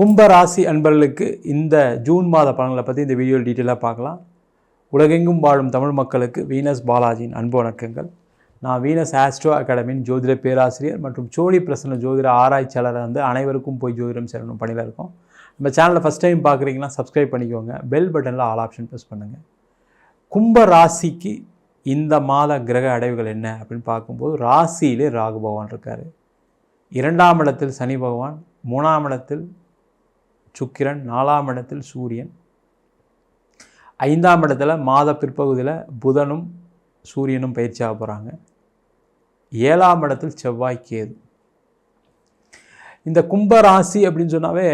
கும்ப ராசி அன்பர்களுக்கு இந்த ஜூன் மாத பலன்களை பற்றி இந்த வீடியோவில் டீட்டெயிலாக பார்க்கலாம். உலகெங்கும் வாழும் தமிழ் மக்களுக்கு வீனஸ் பாலாஜியின் அன்பு வணக்கங்கள். நான் வீனஸ் ஆஸ்ட்ரோ அகாடமியின் ஜோதிட பேராசிரியர் மற்றும் சோழி பிரசன்ன ஜோதிட ஆராய்ச்சியாளர் வந்து அனைவருக்கும் போய் ஜோதிடம் சேரணும் பணியில் இருக்கோம். நம்ம சேனலை ஃபஸ்ட் டைம் பார்க்குறீங்கன்னா சப்ஸ்கிரைப் பண்ணிக்கோங்க. பெல் பட்டனில் ஆல் ஆப்ஷன் ப்ரெஸ் பண்ணுங்கள் கும்ப ராசிக்கு இந்த மாத கிரக அடைவுகள் என்ன அப்படின்னு பார்க்கும்போது ராசியிலே ராகு பகவான் இருக்கார். இரண்டாம் இடத்தில் சனி பகவான் மூணாம் இடத்தில் சுக்கிரன் நாலாம் இடத்தில் சூரியன். ஐந்தாம் இடத்துல மாத பிற்பகுதியில் புதனும் சூரியனும் பயிற்சியாக போகிறாங்க ஏழாம் இடத்தில் செவ்வாய் கேது. இந்த கும்ப ராசி அப்படின்னு சொன்னாவே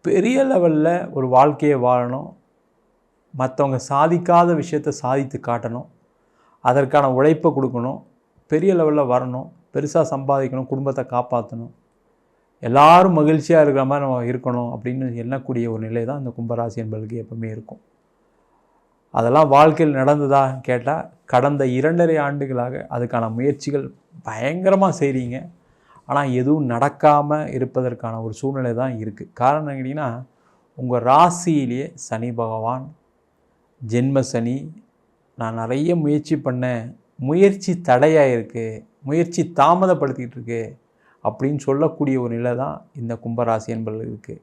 பெரிய லெவலில் ஒரு வாழ்க்கையை வாழணும். மற்றவங்க சாதிக்காத விஷயத்தை சாதித்து காட்டணும். அதற்கான உழைப்பை கொடுக்கணும். பெரிய லெவலில் வரணும். பெருசாக சம்பாதிக்கணும். குடும்பத்தை காப்பாற்றணும் எல்லாரும் மகிழ்ச்சியாக இருக்கிற மாதிரி நம்ம இருக்கணும் அப்படின்னு எண்ணக்கூடிய ஒரு நிலை தான் இந்த கும்பராசி என்பதுக்கு எப்பவுமே இருக்கும். அதெல்லாம் வாழ்க்கையில் நடந்ததா கேட்டால் கடந்த இரண்டரை ஆண்டுகளாக அதுக்கான முயற்சிகள் பயங்கரமாக செய்கிறீங்க ஆனால் எதுவும் நடக்காமல் இருப்பதற்கான ஒரு சூழ்நிலை தான் இருக்குது காரணம் கேட்டிங்கன்னா உங்கள் ராசியிலேயே சனி பகவான் ஜென்ம சனி நான் நிறைய முயற்சி பண்ணேன் முயற்சி தடையாக இருக்குது முயற்சி தாமதப்படுத்திக்கிட்டு இருக்கு அப்படின்னு சொல்லக்கூடிய ஒரு நிலை தான் இந்த கும்பராசி என்பது இருக்குது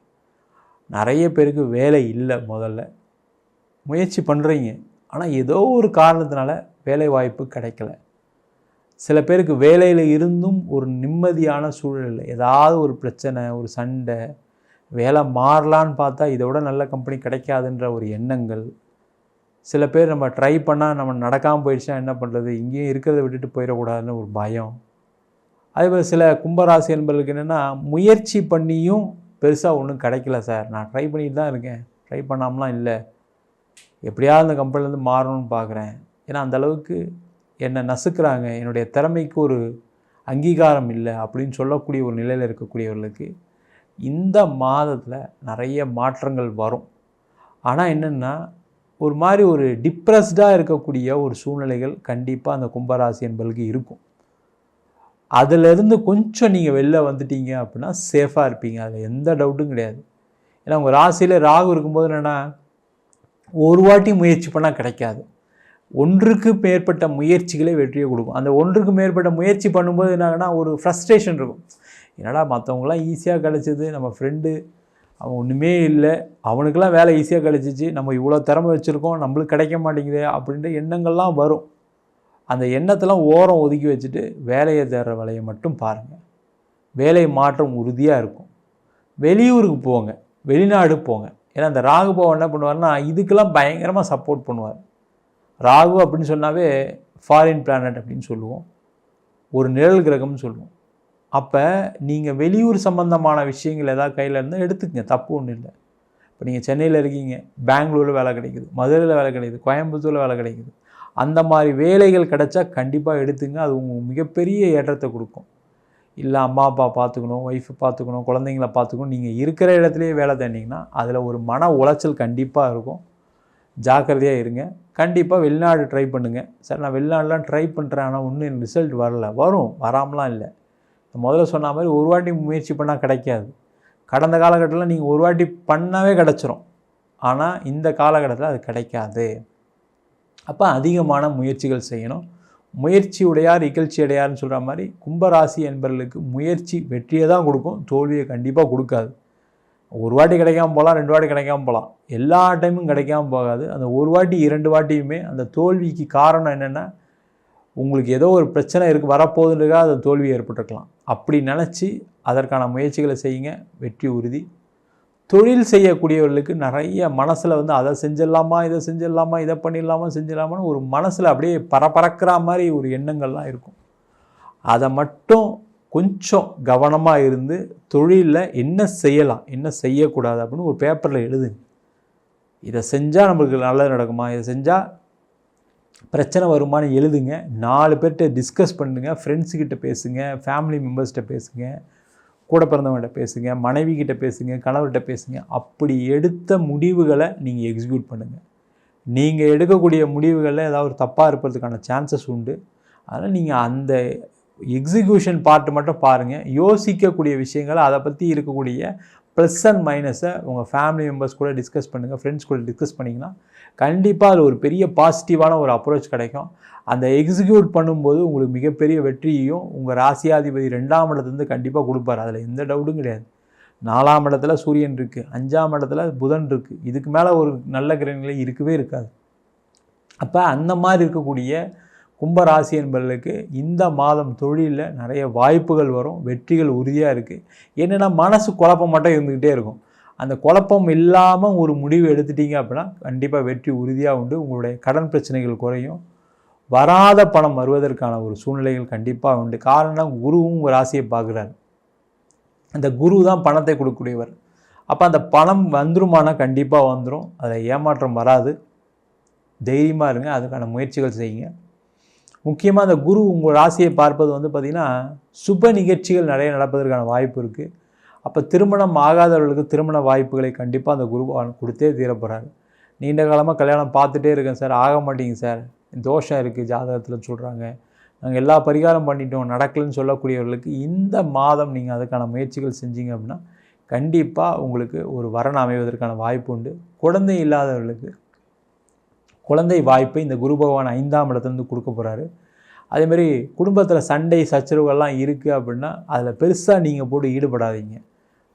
நிறைய பேருக்கு வேலை இல்லை முதல்ல. முயற்சி பண்ணுறீங்க ஆனால் ஏதோ ஒரு காரணத்தினால வேலை வாய்ப்பு கிடைக்கல. சில பேருக்கு வேலையில் இருந்தும் ஒரு நிம்மதியான சூழல் ஏதாவது ஒரு பிரச்சனை ஒரு சண்டை வேலை மாறலான்னு பார்த்தா இதை விட நல்ல கம்பெனி கிடைக்காதுன்ற ஒரு எண்ணங்கள். சில பேர் நம்ம ட்ரை பண்ணால் நம்ம நடக்காமல் போயிடுச்சுன்னா என்ன பண்ணுறது இங்கேயும் இருக்கிறத விட்டுட்டு போயிடக்கூடாதுன்னு ஒரு பயம். அதேபோல் சில கும்பராசி என்பர்களுக்கு என்னென்னா முயற்சி பண்ணியும் பெருசாக ஒன்றும் கிடைக்கல சார். நான் ட்ரை பண்ணிட்டு தான் இருக்கேன். ட்ரை பண்ணாமலாம் இல்லை. எப்படியாவது அந்த கம்பெனிலேருந்து மாறணும்னு பார்க்குறேன். ஏன்னா அந்தளவுக்கு என்னை நசுக்கிறாங்க. என்னுடைய திறமைக்கு ஒரு அங்கீகாரம் இல்லை அப்படின்னு சொல்லக்கூடிய ஒரு நிலையில் இருக்கக்கூடியவர்களுக்கு இந்த மாதத்தில் நிறைய மாற்றங்கள் வரும். ஆனால் என்னென்னா ஒரு மாதிரி ஒரு டிப்ரெஸ்டாக இருக்கக்கூடிய ஒரு சூழ்நிலைகள் கண்டிப்பாக அந்த கும்பராசி என்பதுக்கு இருக்கும். அதிலிருந்து கொஞ்சம் நீங்கள் வெளில வந்துட்டீங்க அப்படின்னா சேஃபாக இருப்பீங்க. அதில் எந்த டவுட்டும் கிடையாது. ஏன்னா உங்கள் ராசியில் ராகு இருக்கும்போது என்னென்னா ஒரு வாட்டி முயற்சி பண்ணால் கிடைக்காது. ஒன்றுக்கு மேற்பட்ட முயற்சிகளே வெற்றியை கொடுக்கும். அந்த ஒன்றுக்கு மேற்பட்ட முயற்சி பண்ணும்போது என்னாகன்னா ஒரு ஃப்ரஸ்ட்ரேஷன் இருக்கும். என்னடா மற்றவங்களாம் ஈஸியாக கிடச்சிது நம்ம ஃப்ரெண்டு அவன் ஒன்றுமே இல்லை அவனுக்கெல்லாம் வேலை ஈஸியாக கிடச்சிச்சு நம்ம இவ்வளோ திறமை வச்சுருக்கோம் நம்மளுக்கு கிடைக்க மாட்டேங்குதே அப்படின்ற எண்ணங்கள்லாம் வரும். அந்த எண்ணத்தெல்லாம் ஓரம் ஒதுக்கி வச்சுட்டு வேலையை தேடுற வேலையை மட்டும் பாருங்கள் வேலை மாற்றம் உறுதியாக இருக்கும். வெளியூருக்கு போங்க. வெளிநாடு போங்க. ஏன்னா அந்த ராகு பவன் என்ன பண்ணுவார்னா இதுக்கெல்லாம் பயங்கரமாக சப்போர்ட் பண்ணுவார். ராகு அப்படின்னு சொன்னாவே ஃபாரின் பிளானட் அப்படின்னு சொல்லுவோம். ஒரு நிழல் கிரகம்னு சொல்லுவோம். அப்போ நீங்கள் வெளியூர் சம்மந்தமான விஷயங்கள் ஏதாவது கையில் இருந்தால் எடுத்துக்கங்க. தப்பு ஒன்றும் இல்லை. இப்போ நீங்கள் சென்னையில் இருக்கீங்க. பெங்களூரில் வேலை கிடைக்குது. மதுரையில் வேலை கிடைக்குது. கோயம்புத்தூரில் வேலை கிடைக்குது. அந்த மாதிரி வேலைகள் கிடைச்சா கண்டிப்பாக எடுத்துங்க. அது உங்களுக்கு மிகப்பெரிய ஏற்றத்தை கொடுக்கும். இல்லை அம்மா அப்பா பார்த்துக்கணும் ஒய்ஃபு பார்த்துக்கணும் குழந்தைங்கள பார்த்துக்கணும். நீங்கள் இருக்கிற இடத்துலையே வேலை தேடிங்கன்னா அதில் ஒரு மன உளைச்சல் கண்டிப்பாக இருக்கும். ஜாக்கிரதையாக இருங்க. கண்டிப்பாக வெளிநாடு ட்ரை பண்ணுங்கள் சார் நான் வெளிநாடுலாம் ட்ரை பண்ணுறேன் ஆனால் ஒன்றும் ரிசல்ட் வரல. வரும். வராமலாம் இல்லை. முதல்ல சொன்ன மாதிரி ஒரு வாட்டி முயற்சி பண்ணால் கிடைக்காது. கடந்த காலகட்டத்தில் நீங்கள் ஒரு வாட்டி பண்ணாவே கிடச்சிரும். ஆனால் இந்த காலகட்டத்தில் அது கிடைக்காது. அப்போ அதிகமான முயற்சிகள் செய்யணும். முயற்சி உடையார் இகழ்ச்சி அடையார்னு சொல்கிற மாதிரி கும்பராசி என்பவர்களுக்கு முயற்சி வெற்றியை தான் கொடுக்கும். தோல்வியை கண்டிப்பாக கொடுக்காது. ஒரு வாட்டி கிடைக்காம போகலாம் ரெண்டு வாட்டி கிடைக்காம போகலாம். எல்லா டைமும் கிடைக்காம போகாது. அந்த ஒரு வாட்டி இரண்டு வாட்டியுமே அந்த தோல்விக்கு காரணம் என்னென்னா உங்களுக்கு ஏதோ ஒரு பிரச்சனை இருக்குது வரப்போகுதுன்றதுக்காக அது தோல்வி ஏற்பட்டிருக்கலாம். அப்படி நினச்சி அதற்கான முயற்சிகளை செய்யுங்க. வெற்றி உறுதி. தொழில் செய்யக்கூடியவர்களுக்கு நிறைய மனசில் வந்து அதை செஞ்சிடலாமா இதை செஞ்சிடலாமா இதை பண்ணிடலாமா செஞ்சிடலாமான்னு ஒரு மனசில் அப்படியே பரபரக்கிற மாதிரி ஒரு எண்ணங்கள்லாம் இருக்கும். அதை மட்டும் கொஞ்சம் கவனமாக இருந்து தொழிலில் என்ன செய்யலாம் என்ன செய்யக்கூடாது அப்படின்னு ஒரு பேப்பரில் எழுதுங்க. இதை செஞ்சால் நம்மளுக்கு நல்லது நடக்குமா? இதை செஞ்சால் பிரச்சனை வருமானு எழுதுங்க. நாலு பேர்கிட்ட டிஸ்கஸ் பண்ணுங்கள் ஃப்ரெண்ட்ஸுக்கிட்ட பேசுங்க. ஃபேமிலி மெம்பர்ஸ்கிட்ட பேசுங்கள் கூட பிறந்தவங்ககிட்ட பேசுங்க மனைவி கிட்ட பேசுங்க கணவர்கிட்ட பேசுங்க. அப்படி எடுத்த முடிவுகளை நீங்கள் எக்ஸிக்யூட் பண்ணுங்கள் நீங்கள் எடுக்கக்கூடிய முடிவுகளில் ஏதாவது ஒரு தப்பாக இருப்பதுக்கான சான்சஸ் உண்டு. அதனால் நீங்கள் அந்த எக்ஸிக்யூஷன் பார்ட்டு மட்டும் பாருங்கள் யோசிக்கக்கூடிய விஷயங்களை அதை பற்றி இருக்கக்கூடிய ப்ளஸ் அண்ட் மைனஸை உங்கள் ஃபேமிலி மெம்பர்ஸ் கூட டிஸ்கஸ் பண்ணுங்கள் ஃப்ரெண்ட்ஸ் கூட டிஸ்கஸ் பண்ணிங்கன்னா கண்டிப்பாக அது ஒரு பெரிய பாசிட்டிவான ஒரு அப்ரோச் கிடைக்கும். அந்த எக்ஸிக்யூட் பண்ணும்போது உங்களுக்கு மிகப்பெரிய வெற்றியையும் உங்கள் ராசியாதிபதி ரெண்டாம் இடத்துலேருந்து கண்டிப்பாக கொடுப்பார். அதில் எந்த டவுட்டும் கிடையாது. நாலாம் இடத்துல சூரியன் இருக்குது அஞ்சாம் இடத்துல புதன் இருக்குது இதுக்கு மேலே ஒரு நல்ல கிரகங்களே இருக்கவே இருக்காது. அப்போ அந்த மாதிரி இருக்கக்கூடிய கும்பராசி என்பவர்களுக்கு இந்த மாதம் தொழிலில் நிறைய வாய்ப்புகள் வரும் வெற்றிகள் உறுதியாக இருக்குது என்னென்னா மனசு குழப்பம் மட்டும் இருந்துக்கிட்டே இருக்கும். அந்த குழப்பம் இல்லாமல் ஒரு முடிவு எடுத்துட்டீங்க அப்படின்னா கண்டிப்பாக வெற்றி உறுதியாக உண்டு. உங்களுடைய கடன் பிரச்சனைகள் குறையும். வராத பணம் வருவதற்கான ஒரு சூழ்நிலைகள் கண்டிப்பாக உண்டு. காரணம் குருவும் உங்கள் ராசியை பார்க்குறாரு. அந்த குரு தான் பணத்தை கொடுக்கக்கூடியவர். அப்போ அந்த பணம் வந்துருமானா கண்டிப்பாக வந்துடும் அதில் ஏமாற்றம் வராது. தைரியமாக இருங்க. அதுக்கான முயற்சிகள் செய்யுங்க. முக்கியமாக அந்த குரு உங்கள் ராசியை பார்ப்பது வந்து பார்த்திங்கன்னா சுப நிகழ்ச்சிகள் நிறைய நடப்பதற்கான வாய்ப்பு இருக்குது அப்போ திருமணம் ஆகாதவர்களுக்கு திருமண வாய்ப்புகளை கண்டிப்பாக அந்த குரு கொடுத்தே தீரப்போகிறாரு நீண்ட காலமாக கல்யாணம் பார்த்துட்டே இருக்கேன் சார். ஆக மாட்டேங்க சார். தோஷம் இருக்குது ஜாதகத்தில் சொல்கிறாங்க நாங்கள் எல்லா பரிகாரம் பண்ணிட்டோம் நடக்கலைன்னு சொல்லக்கூடியவர்களுக்கு இந்த மாதம் நீங்கள் அதுக்கான முயற்சிகள் செஞ்சீங்க அப்படின்னா கண்டிப்பாக உங்களுக்கு ஒரு வரன் அமைவதற்கான வாய்ப்பு உண்டு. குழந்தை இல்லாதவர்களுக்கு குழந்தை வாய்ப்பை இந்த குரு பகவான் ஐந்தாம் இடத்துலேருந்து கொடுக்க போகிறாரு அதேமாரி குடும்பத்தில் சண்டை சச்சரவுகள்லாம் இருக்குது அப்படின்னா அதில் பெருசாக நீங்கள் போட்டு ஈடுபடாதீங்க.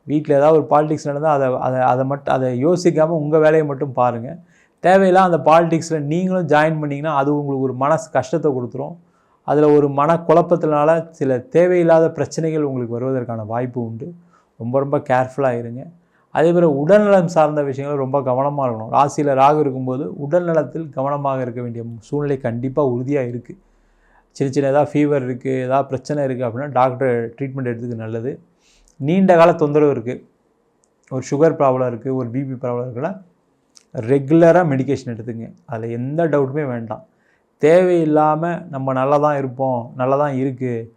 வீட்டில் ஏதாவது ஒரு பாலிடிக்ஸ் நடந்தால் அதை அதை அதை மட்டும் அதை யோசிக்காமல் உங்கள் வேலையை மட்டும் பாருங்கள் தேவையில்லாம் அந்த பாலிடிக்ஸில் நீங்களும் ஜாயின் பண்ணிங்கன்னா அது உங்களுக்கு ஒரு மனசு கஷ்டத்தை கொடுத்துரும். அதில் ஒரு மன குழப்பத்தினால சில தேவையில்லாத பிரச்சனைகள் உங்களுக்கு வருவதற்கான வாய்ப்பு உண்டு. ரொம்ப ரொம்ப கேர்ஃபுல்லாக இருங்க. அதே மாதிரி உடல்நலம் சார்ந்த விஷயங்கள் ரொம்ப கவனமாக இருக்கணும். ராசியில் ராகு இருக்கும்போது உடல்நலத்தில் கவனமாக இருக்க வேண்டிய சூழ்நிலை கண்டிப்பாக உறுதியாக இருக்குது சின்ன சின்ன ஏதாவது ஃபீவர் இருக்குது ஏதாவது பிரச்சனை இருக்குது அப்படின்னா டாக்டர் ட்ரீட்மெண்ட் எடுத்துக்க நல்லது. நீண்ட கால தொந்தரவு இருக்குது ஒரு சுகர் ப்ராப்ளம் இருக்குது ஒரு பிபி ப்ராப்ளம் இருக்குன்னா ரெகுலராக மெடிக்கேஷன் எடுத்துங்க. அதில் எந்த டவுட்டுமே வேண்டாம். தேவையில்லாமல் நம்ம நல்லா தான் இருப்போம் நல்லா தான் இருக்குது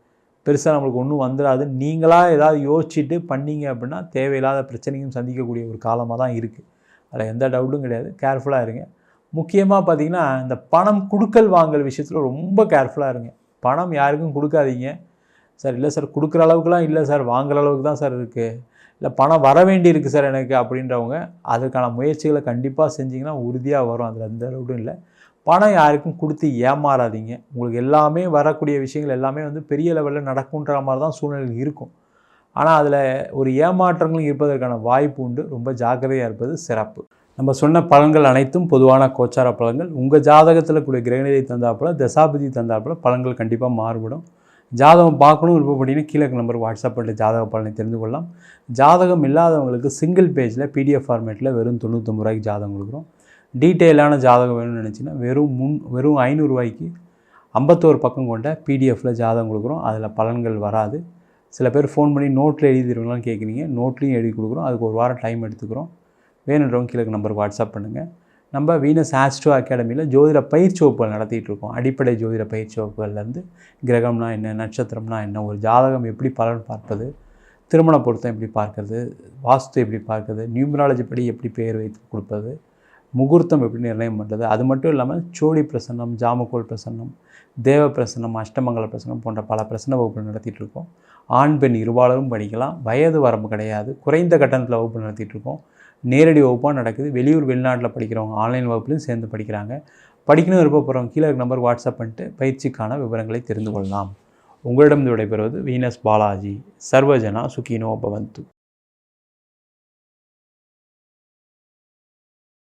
பெருசாக நம்மளுக்கு ஒன்றும் வந்துடாது நீங்களாக ஏதாவது யோசிச்சுட்டு பண்ணீங்க அப்படின்னா தேவையில்லாத பிரச்சனையும் சந்திக்கக்கூடிய ஒரு காலமாக தான் இருக்குது அதில் எந்த டவுட்டும் கிடையாது. கேர்ஃபுல்லாக இருங்க. முக்கியமாக பார்த்தீங்கன்னா இந்த பணம் கொடுக்கல் வாங்கல் விஷயத்தில் ரொம்ப கேர்ஃபுல்லாக இருங்க. பணம் யாருக்கும் கொடுக்காதீங்க. சார் இல்லை சார் கொடுக்குற அளவுக்குலாம் இல்லை சார். வாங்குற அளவுக்கு தான் சார் இருக்குது இல்லை பணம் வர வேண்டி இருக்குது சார் எனக்கு அப்படின்றவங்க அதுக்கான முயற்சிகளை கண்டிப்பாக செஞ்சிங்கன்னா உறுதியாக வரும். அதில் எந்த டவுட்டும் இல்லை. பணம் யாருக்கும் கொடுத்து ஏமாறாதீங்க. உங்களுக்கு எல்லாமே வரக்கூடிய விஷயங்கள் எல்லாமே வந்து பெரிய லெவலில் நடக்குன்ற மாதிரி தான் சூழ்நிலை இருக்கும். ஆனால் அதில் ஒரு ஏமாற்றங்களும் இருப்பதற்கான வாய்ப்பு உண்டு. ரொம்ப ஜாக்கிரதையாக இருப்பது சிறப்பு. நம்ம சொன்ன பலன்கள் அனைத்தும் பொதுவான கோச்சார பலன்கள் உங்கள் ஜாதகத்தில் கூடிய கிரகநிலை தந்தாப்பில் தசாபதி தந்தாப்பில் பலன்கள் கண்டிப்பாக மாறுபடும். ஜாதகம் பார்க்கணும் விருப்பப்பட்டீங்கன்னா கீழே நம்பர் வாட்ஸ்அப் பண்ணிட்டு ஜாதக பலனை தெரிந்து கொள்ளலாம். ஜாதகம் இல்லாதவங்களுக்கு சிங்கிள் பேஜில் பிடிஎஃப் ஃபார்மேட்டில் வெறும் தொண்ணூற்றொம்பது ரூபாய்க்கு ஜாதகம் கொடுக்குறோம். டீட்டெயிலான ஜாதகம் வேணும்னு நினச்சின்னா வெறும் முன் வெறும் ஐநூறுரூவாய்க்கு ஐம்பத்தோரு பக்கம் கொண்ட பிடிஎஃப்பில் ஜாதகம் கொடுக்குறோம். அதில் பலன்கள் வராது. சில பேர் ஃபோன் பண்ணி நோட்டில் எழுதிடுவீங்களான்னு கேட்குறீங்க நோட்லேயும் எழுதி கொடுக்குறோம். அதுக்கு ஒரு வாரம் டைம் எடுத்துக்கிறோம். வேணுன்றவங்க கீழே நம்பருக்கு வாட்ஸ்அப் பண்ணுங்கள் நம்ம வீனஸ் ஆஸ்ட்ரோ அகாடமியில் ஜோதிட பயிற்சி வகுப்புகள் நடத்திட்டு இருக்கோம். அடிப்படை ஜோதிட பயிற்சி வகுப்புகள்லேருந்து கிரகம்னா என்ன நட்சத்திரம்னா என்ன ஒரு ஜாதகம் எப்படி பலன் பார்ப்பது திருமண பொருத்தம் எப்படி பார்க்கறது வாஸ்து எப்படி பார்க்கறது நியூமராலஜி படி எப்படி பெயர் வைத்து கொடுப்பது முகூர்த்தம் எப்படி நிர்ணயம் பண்ணுறது அது மட்டும் இல்லாமல் சோடி பிரசன்னம் ஜாமக்கோல் பிரசன்னம் தேவ பிரசன்னம் அஷ்டமங்கல பிரசன்னம் போன்ற பல பிரசன்ன வகுப்புகள் நடத்திட்டு இருக்கோம். ஆண் பெண் இருபாலரும் படிக்கலாம். வயது வரம்பு கிடையாது. குறைந்த கட்டணத்தில் வகுப்பு நடத்திட்டு இருக்கோம். நேரடி வகுப்பாக நடக்குது. வெளியூர் வெளிநாட்டில் படிக்கிறவங்க ஆன்லைன் வகுப்புலையும் சேர்ந்து படிக்கிறாங்க. படிக்கணும் விருப்பப்படுறவங்க கீழே நம்பர் வாட்ஸ்அப் பண்ணிட்டு பயிற்சிக்கான விவரங்களை தெரிந்து கொள்ளலாம். உங்களிடம் விடைபெறுவது வீனஸ் பாலாஜி. சர்வஜனா சுகினோ பவந்து.